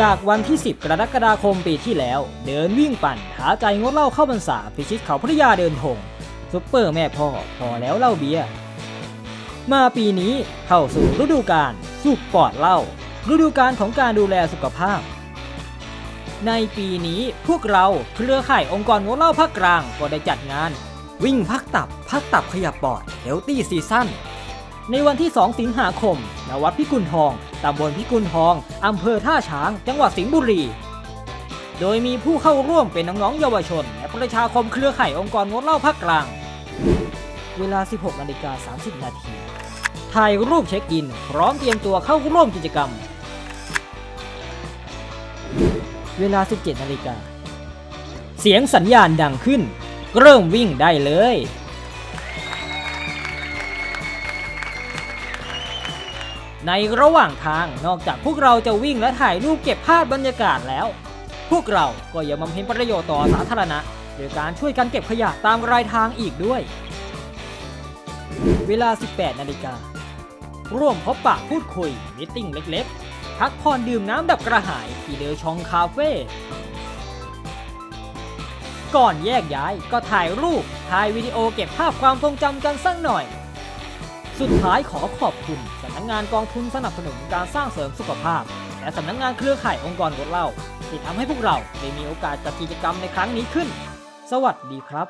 จากวันที่ 10 กรกฎาคมปีที่แล้ว เดินวิ่งปั่น หาใจงดเหล้าเข้าพรรษาพิชิตเขาพระยาเดินทงซุปเปอร์แม่พ่อพอแล้วเหล้าเบียร์มาปีนี้เข้าสู่ฤดูกาลสูบปอดเหล้าฤดูกาลของการดูแลสุขภาพ ในปีนี้พวกเราเครือข่ายองค์กรงดเหล้าภาคกลางก็ได้จัดงาน วิ่งพักตับ พักตับขยับปอดเฮลตี้ซีซั่นในวันที่ 2 สิงหาคม ณ วัดพิกุลทอง ตำบลพิกุลทอง อำเภอท่าช้าง จังหวัดสิงห์บุรี โดยมีผู้เข้าร่วมเป็นน้องๆเยาวชน และประชาคมเครือข่ายองค์กรงดเหล้าภาคกลาง เวลา 16นาฬิกา30 นาทีถ่ายรูปเช็คอิน พร้อมเตรียมตัวเข้าร่วมกิจกรรม เวลา 17นาฬิกาเสียงสัญญาณดังขึ้น เริ่มวิ่งได้เลย ในระหว่างทางนอกจากพวกเราจะวิ่งและถ่ายรูปเก็บภาพบรรยากาศแล้ว พวกเราก็ยังบำเพ็ญประโยชน์ต่อสาธารณะโดยการช่วยกันเก็บขยะตามรายทางอีกด้วย เวลา 18 นาฬิกา ร่วมพบปะพูดคุยมิทติ้งเล็กๆ พักผ่อนดื่มน้ำดับกระหายที่เดอชองคาเฟ่ก่อนแยกย้ายก็ถ่ายรูป ถ่ายวิดีโอเก็บภาพความทรงจำกันสักหน่อย สุดท้ายขอขอบคุณสำนักงานกองทุนสนับสนุนการสร้างเสริมสุขภาพ และสำนักงานเครือข่ายองค์กรลดเหล้าที่ทำให้พวกเราได้มีโอกาสจัดกิจกรรมในครั้งนี้ขึ้น สวัสดีครับ